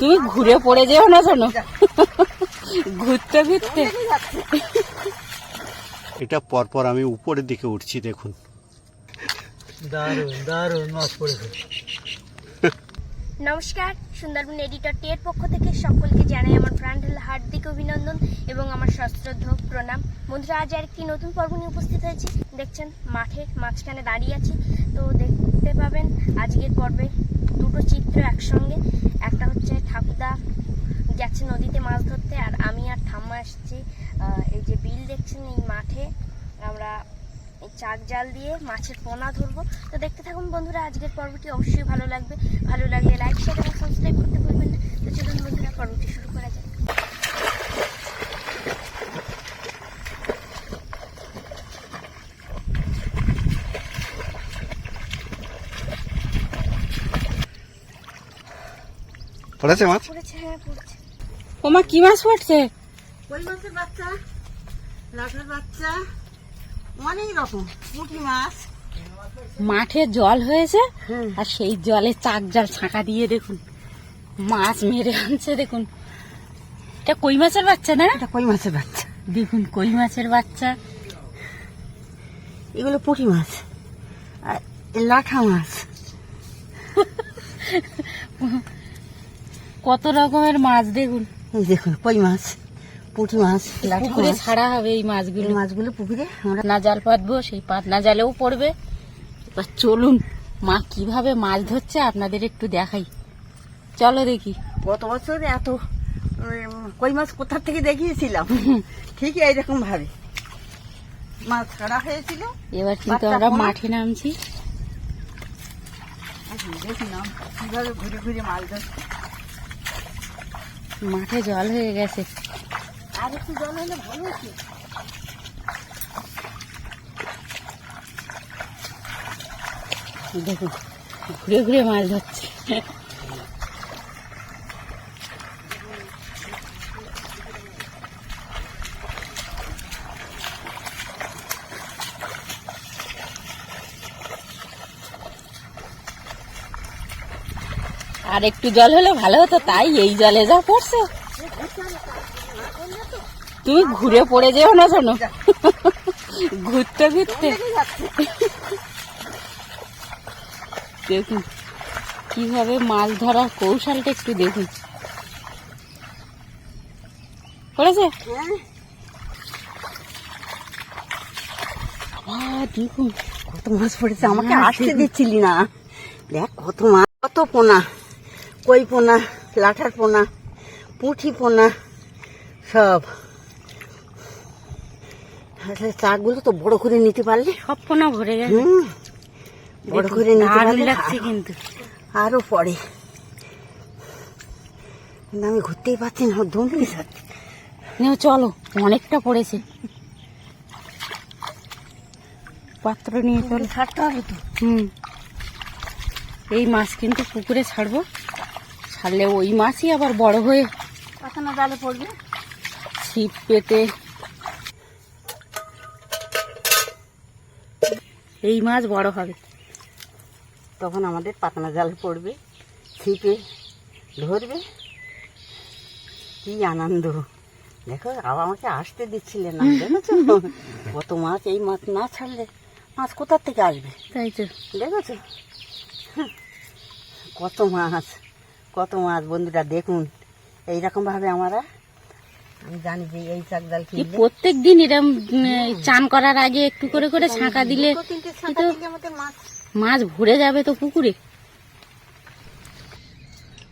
তুমি ঘুরে পড়ে যেও না শোনো ঘুরতে ঘুরতে। এটা পরপর আমি উপরের দিকে উঠছি দেখুন। দারুণ দারুণ মাছ পড়েছে নমস্কার সুন্দরবন এডিটর টি এর পক্ষ থেকে সকলকে জানাই আমার প্রাণঢাল হার্দিক অভিনন্দন এবং আমার সশ্রদ্ধ প্রণাম। বন্ধুরা আজ আর একটি নতুন পর্ব নিয়ে উপস্থিত হয়েছি। দেখছেন মাঠের মাঝখানে দাঁড়িয়ে আছি। তো দেখতে পাবেন আজকের পর্বে দুটো চিত্র একসঙ্গে। একটা হচ্ছে ঠাকুরদা যাচ্ছে নদীতে মাছ ধরতে, আর আমি আর ঠাম্মা আসছি এই যে বিল দেখছেন এই মাঠে। আমরা চাক জাল দিয়ে মাছের পোনা ধরবো। তো দেখতে থাকুন বন্ধুরা, আজকের পর্বটি অবশ্যই ভালো লাগবে। ভালো লাগলে লাইক শেয়ার এবং সাবস্ক্রাইব করতে ভুলবেন না। তো চলুন বন্ধুরা, পর্বটি শুরু করা যাক। পড়েছে মাছ? পড়েছে হ্যাঁ পড়েছে। ওমা কি মাছ পড়ছে? কই মাছের বাচ্চা? লাঠের বাচ্চা? অনেক রকম পুঁটি মাছ। মাঠে জল হয়েছে? আর সেই জলে চাক জাল ছাঁকা দিয়ে দেখুন। মাছ মেরে আনছে দেখুন। এটা কই মাছের বাচ্চা না? এটা কই মাছের বাচ্চা? দেখুন কই মাছের বাচ্চা। এগুলো পুঁটি মাছ। আর এ লাঠা মাছ। কত রকমের মাছ দেখুন। দেখুন কই মাছ? পুঁটি মাছ পুকুরে ছাড়া হবে এই মাছগুলো। মাছগুলো পুকুরে আমরা না জাল পাতবো সেই পাতনা জালেও পড়বে। এবার চলুন মা কীভাবে মাছ ধরছে আপনাদের একটু দেখাই। চলো দেখি। গত বছর এত কই মাছ কোথা থেকে দেখিয়েছিলাম? ঠিকই এইরকম ভাবে। মাছ ছাড়া হয়েছিল। এবার কিন্তু আমরা মাঠে নামছি। দেখলাম কীভাবে ঘুরে ঘুরে মাছ ধরছে। মাঠে জল হয়ে গেছে। আর একটু জল হলে ভালো হচ্ছে দেখুন ঘুরে ঘুরে মাছ ধরছে। আর একটু জল হলে ভালো হতো তাই এই জলে যা পড়ছে। তুমি ঘুরে পড়ে যেও না শোনো ঘুরতে ঘুরতে। দেখুন কীভাবে মাছ ধরার কৌশলটা একটু দেখুন আবার দেখুন কত মাছ পড়েছে আমাকে আসতে দিচ্ছিলি না। দেখ কত মাছ কত পোনা। কই পোনা লাঠার পোনা পুঁঠি পোনা সব। আসলে চাকগুলো তো বড় করে নিতে পারলে? সব পোনা ভরে গেছে। বড় করে নিতে পারলে লাগছে কিন্তু। আরও পড়ে কিন্তু আমি ঘুরতেই পারছি না দমে যাচ্ছে নেও চলো অনেকটা পড়েছে। পাত্র নিয়ে চলো। ছাড়তে হবে তো। হুম। এই মাছ কিন্তু পুকুরে ছাড়বো। ছাড়লে ওই মাছই আবার বড় হয়ে পাখানা জালে পড়বে? ছিপ পেতে। এই মাছ বড় হবে। তখন আমাদের পাতনা জাল পড়বে ছিপে ধরবে। কি আনন্দ। দেখো আবার আমাকে আসতে দিচ্ছিলেন না দেখেছ? কত মাছ এই মাছ না ছাড়লে মাছ কোথার থেকে আসবে? তাই তো। দেখেছ? কত মাছ। কত মাছ বন্ধুরা দেখুন। এইরকম ভাবে আমরা আমি জানি যে এই চাক জাল কি কিনলে। প্রত্যেক দিন এরম চান করার আগে একটু করে করে ছাঁকা দিলে কিন্তু- দিলে মাছ। ভরে যাবে তো পুকুরে।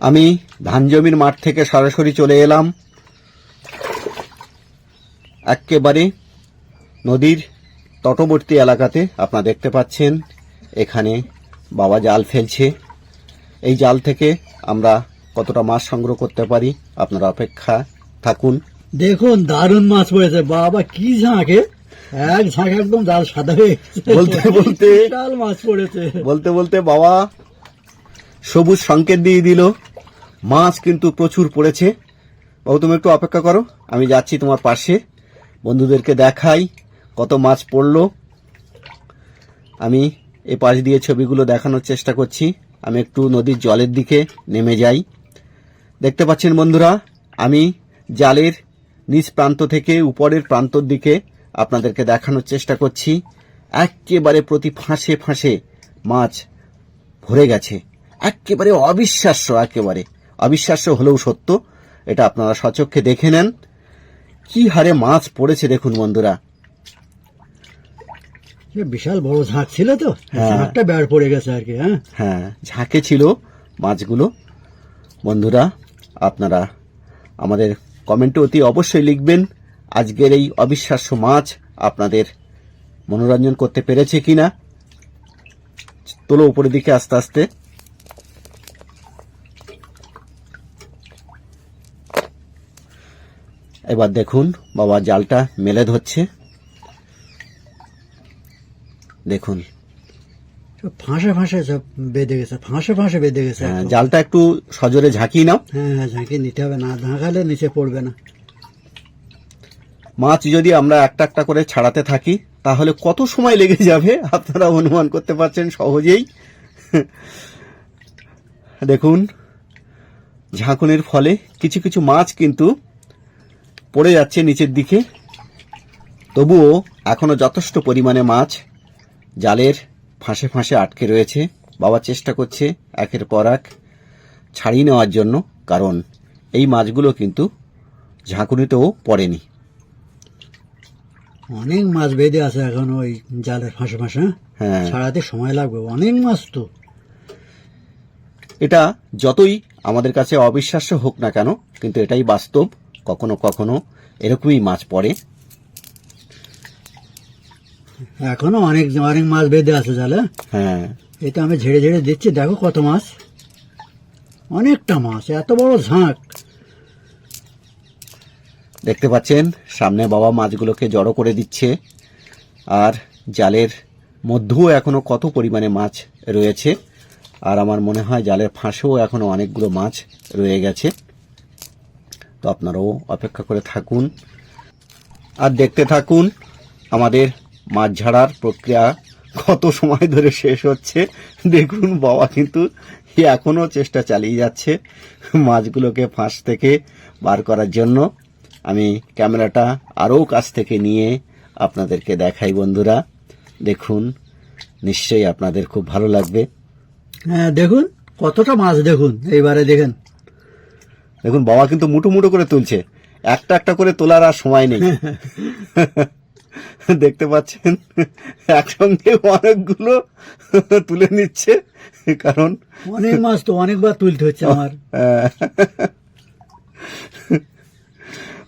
আমি ধান জমির মাঠ থেকে সরাসরি চলে এলাম। একেবারে নদীর তটবর্তী এলাকাতে আপনারা দেখতে পাচ্ছেন এখানে বাবা জাল ফেলছে। এই জাল থেকে আমরা কতটা মাছ সংগ্রহ করতে পারি? আপনারা অপেক্ষা থাকুন। দেখুন দারুণ মাছ পড়েছে। বাবা কি ঝাঁকে এক ঝাঁক একদম জাল সাদা হয়ে বলতে বলতে। বিশাল মাছ পড়েছে। বলতে বলতে বাবা সবুজ সংকেত দিয়ে দিল। মাছ কিন্তু প্রচুর পড়েছে। বাবু তুমি একটু অপেক্ষা করো। আমি যাচ্ছি তোমার পাশে। বন্ধুদেরকে দেখাই কত মাছ পড়ল। আমি এ পাশ দিয়ে ছবিগুলো দেখানোর চেষ্টা করছি। আমি একটু নদীর জলের দিকে নেমে যাই। দেখতে পাচ্ছেন বন্ধুরা, আমি জালের নিচ প্রান্ত থেকে উপরের প্রান্তর দিকে আপনাদেরকে দেখানোর চেষ্টা করছি। একেবারে প্রতি ফাঁসে ফাঁসে মাছ ভরে গেছে। একেবারে অবিশ্বাস্য একেবারে। অবিশ্বাস্য হলেও সত্য, এটা আপনারা সচক্ষে দেখে নেন। কি হারে মাছ পড়েছে দেখুন বন্ধুরা। বিশাল বড় ঝাঁক ছিল তো? হ্যাঁ। ঝাঁকটা বেড় পড়ে গেছে আর কি হ্যাঁ? হ্যাঁ ঝাঁকে ছিল মাছগুলো। বন্ধুরা আপনারা আমাদের কমেন্টে অতি অবশ্যই লিখবেন আজকের এই অবিশ্বাস্য মাছ আপনাদের মনোরঞ্জন করতে পেরেছে কিনা। তোলো উপরের দিকে আস্তে আস্তে। এবার দেখুন বাবা জালটা মেলে ধরছে। দেখুন। ফাঁসে ফাঁসে সব বেঁধে গেছে ফাঁসে ফাঁসে বেঁধে গেছে হ্যাঁ, জালটা একটু সজোরে ঝাঁকিয়ে নাও। হ্যাঁ হ্যাঁ ঝাঁকি নিতে হবে না ঝাঁকালে নিচে পড়বে না। মাছ যদি আমরা একটা একটা করে ছাড়াতে থাকি তাহলে কত সময় লেগে যাবে? আপনারা অনুমান করতে পারছেন সহজেই। দেখুন ঝাঁকুনির ফলে কিছু কিছু মাছ কিন্তু পড়ে যাচ্ছে নিচের দিকে। তবুও এখনও যথেষ্ট পরিমাণে মাছ জালের ফাঁসে ফাঁসে আটকে রয়েছে। বাবা চেষ্টা করছে একের পর এক ছাড়িয়ে নেওয়ার জন্য কারণ এই মাছগুলো কিন্তু ঝাঁকুনিতেও পড়েনি। অনেক মাছ বেঁধে আছে এখন ওই জালের ফাঁসে ফাঁসে। হ্যাঁ? ছাড়াতে সময় লাগবে অনেক মাছ তো। এটা যতই আমাদের কাছে অবিশ্বাস্য হোক না কেন কিন্তু এটাই বাস্তব। কখনো কখনো এরকমই মাছ পড়ে। এখনও অনেক অনেক মাছ বেঁধে আছে জালে হ্যাঁ। এটা আমি ঝেড়ে ঝেড়ে দিচ্ছি দেখো কত মাছ। অনেকটা মাছ এত বড় ঝাঁক। দেখতে পাচ্ছেন সামনে বাবা মাছগুলোকে জড়ো করে দিচ্ছে। আর জালের মধ্যেও এখনও কত পরিমাণে মাছ রয়েছে। আর আমার মনে হয় জালের ফাঁসেও এখনও অনেকগুলো মাছ রয়ে গেছে। তো আপনারাও অপেক্ষা করে থাকুন। আর দেখতে থাকুন আমাদের মাছ ঝাড়ার প্রক্রিয়া কত সময় ধরে শেষ হচ্ছে? দেখুন বাবা কিন্তু এখনও চেষ্টা চালিয়ে যাচ্ছে মাছগুলোকে ফাঁস থেকে বার করার জন্য। আমি ক্যামেরাটা আরও কাছ থেকে নিয়ে আপনাদেরকে দেখাই বন্ধুরা। দেখুন নিশ্চয়ই আপনাদের খুব ভালো লাগবে। হ্যাঁ দেখুন কতটা মাছ দেখুন এইবারে দেখেন। দেখুন বাবা কিন্তু মুঠো মুঠো করে তুলছে। একটা একটা করে তোলার আর সময় নেই। দেখতে পাচ্ছেন একসঙ্গে অনেকগুলো তুলে নিচ্ছে কারণ অনেক মাছ তো অনেকবার তুলতে হচ্ছে আমার। আহ,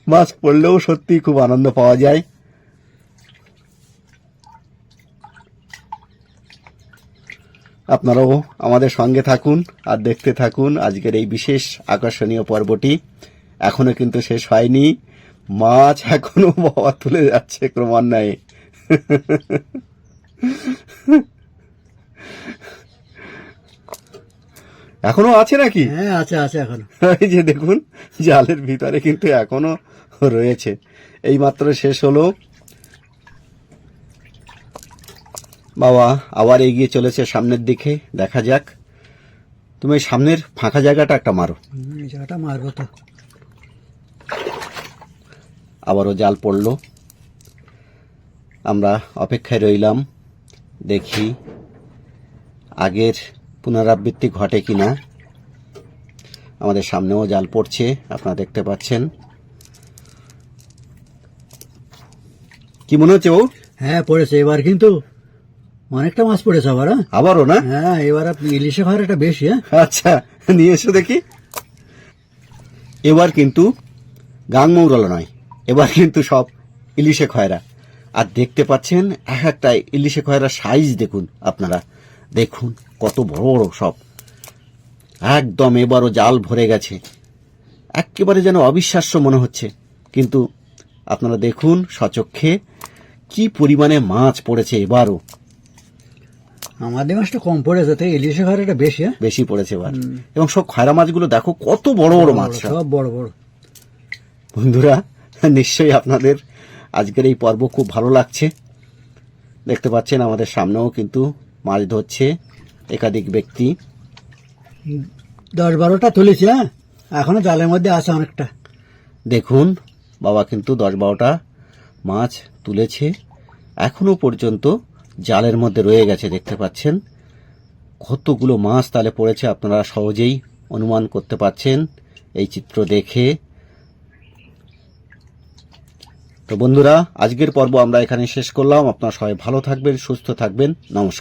মাছ পড়লেও সত্যি খুব আনন্দ পাওয়া যায়। আপনারাও আমাদের সঙ্গে থাকুন আর দেখতে থাকুন আজকের এই বিশেষ আকর্ষণীয় পর্বটি। এখনও কিন্তু শেষ হয়নি। মাছ এখনও বাবা তুলে যাচ্ছে ক্রমান্বয়ে। এখনও আছে নাকি? হ্যাঁ আছে আছে এখন। এই যে দেখুন জালের ভিতরে কিন্তু এখনও রয়েছে। এই মাত্র শেষ হলো। বাবা আবার এগিয়ে চলেছে সামনের দিকে দেখা যাক। তুমি সামনের ফাঁকা জায়গাটা একটা মারো। জায়গাটা মারবো তো। আবারও জাল পড়ল। আমরা অপেক্ষায় রইলাম দেখি আগের পুনরাবৃত্তি ঘটে কি না আমাদের সামনেও জাল পড়ছে আপনারা দেখতে পাচ্ছেন। কি মনে হচ্ছে ও হ্যাঁ পড়েছে। এবার কিন্তু অনেকটা মাছ পড়েছে আবার হ্যাঁ? আবারও না? হ্যাঁ এবার আপনি ইলিশে খাওয়ার একটা বেশি হ্যাঁ? আচ্ছা নিয়ে এসো দেখি। এবার কিন্তু গাংমৌরলা নয়। এবার কিন্তু সব ইলিশে খয়রা। আর দেখতে পাচ্ছেন এক একটা ইলিশে খয়রা সাইজ দেখুন আপনারা। দেখুন কত বড় বড় সব। একদম এবারও জাল ভরে গেছে। একেবারে যেন অবিশ্বাস্য মনে হচ্ছে। কিন্তু আপনারা দেখুন সচক্ষে কি পরিমাণে মাছ পড়েছে এবারও। আমাদের মাছটা কম পড়েছে তাই ইলিশে খাওয়ার একটা বেশি হ্যাঁ? বেশি পড়েছে এবার। এবং সব খয়রা মাছগুলো দেখো কত বড় বড় মাছ। সব বড় বড়। বন্ধুরা নিশ্চয়ই আপনাদের আজকের এই পর্ব খুব ভালো লাগছে। দেখতে পাচ্ছেন আমাদের সামনেও কিন্তু মাছ ধরছে একাধিক ব্যক্তি। দশ বারোটা তুলেছি হ্যাঁ? এখনও জালের মধ্যে আছে অনেকটা। দেখুন বাবা কিন্তু দশ বারোটা মাছ তুলেছে। এখনও পর্যন্ত জালের মধ্যে রয়ে গেছে দেখতে পাচ্ছেন। কতগুলো মাছ তাহলে পড়েছে আপনারা সহজেই অনুমান করতে পারছেন। এই চিত্র দেখে তো বন্ধুরা, আজকের পর্ব আমরা এখানে শেষ করলাম। আপনারা সবাই ভালো থাকবেন, সুস্থ থাকবেন। নমস্কার।